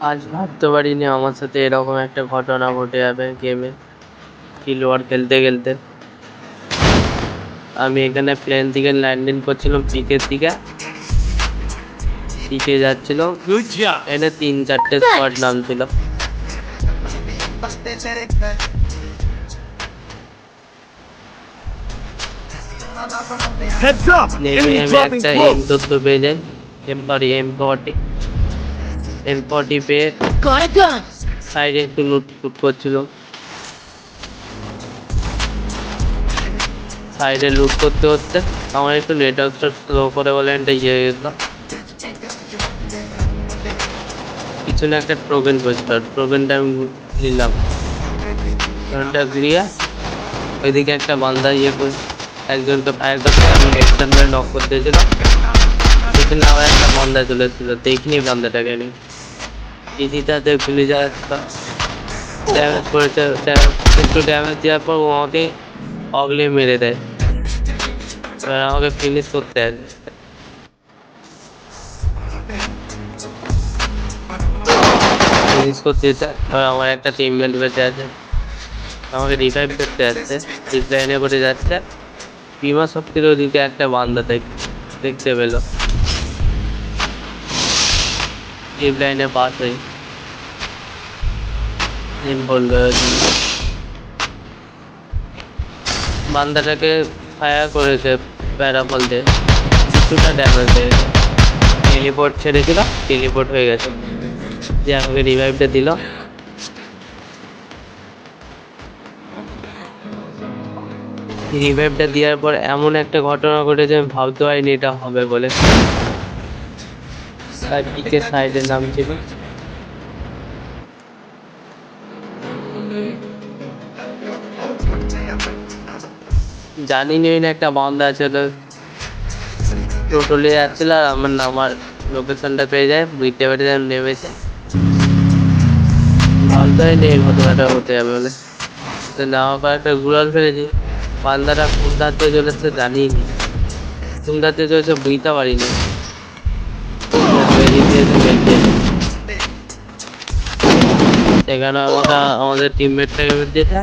আজ ভাবতে পারিনি আমার সাথে এরকম একটা ঘটনা ঘটে যাবে গেমে কিল ওয়ার খেলতে খেলতে আমি এখানে প্লেন থেকে ল্যান্ডিং করছিলাম পিকের দিকে পিকে যাচ্ছিল. এনে তিন চারটে স্পট নামছিল Heads up. আমি dropping একটা এম close. চোদ্দ পেয়ে যাই এম সরি ফর্টি পেয়ে! সাইডে একটু লুট লুট করছিল। সাইডে লুট করতে করতে আমার একটু নেটওয়ার্কটা স্লো করে বলে একটা ইয়ে হয়ে গেল। পিছনে একটা টোকেন করছিল টোকেনটা আমি নিলাম। টোকেনটা দিয়ে ওইদিকে একটা বান্দা ইয়ে করে একজনকে ফায়ার করতে আমি এক্সটার্নাল নক করতে ছিলাম সেখানে আবার একটা বান্দা চলে এসেছিল দেখিনি বান্দাটাকে আমি। ইজিটাতে খুলে যাওয়ার ড্যামেজ একটু ড্যামেজ দেওয়ার পর ও আমাকে অগলে মেরে দেয়। এবার আমাকে ফিনিশ করতে হয় ফিনিশ করতে এবার আমার একটা টিমমেট বেঁচে আছে আমাকে রিভাইভ করতে যাচ্ছে রিপ্লাইনে করে যাচ্ছে। বিমা শক্তির ওদিকে একটা বান্দা দেখ- দেখতে পেল। রিপ্লাইনে পাস হয়ে দিন বলল বান্দাটাকে ফায়ার করেছে প্যারাফল দিয়ে। কিছুটা ড্যামেজ হয়েছে টেলিপোর্ট ছেড়েছিল টেলিপোর্ট হয়ে গেছে। যে আমাকে রিভাইভটা দিল। রিভাইভটা দেওয়ার পর এমন একটা ঘটনা ঘটেছে আমি ভাবতে পারিনি এটা হবে বলে। পিকের সাইডের নাম ছিল জানি নি একটা বান্দা আছে তো। টোটলে যাচ্ছিল আর আমার আমার লোকেশনটা পেয়ে যায়, বুঝতে পেরে যায়, নেমেছে। ভাবতে হয়নি এই ঘটনাটা হতে যাবে বলে। তো নেওয়ার পর একটা গুড়াল ফেলেছি। বান্দাটা কোন দিয়ে চলেছে জানি নি কোন দিয়ে চলেছে বুঝতে পারিনি। সেখানে আমরা আমাদের টিমমেটটাকে দিয়েছে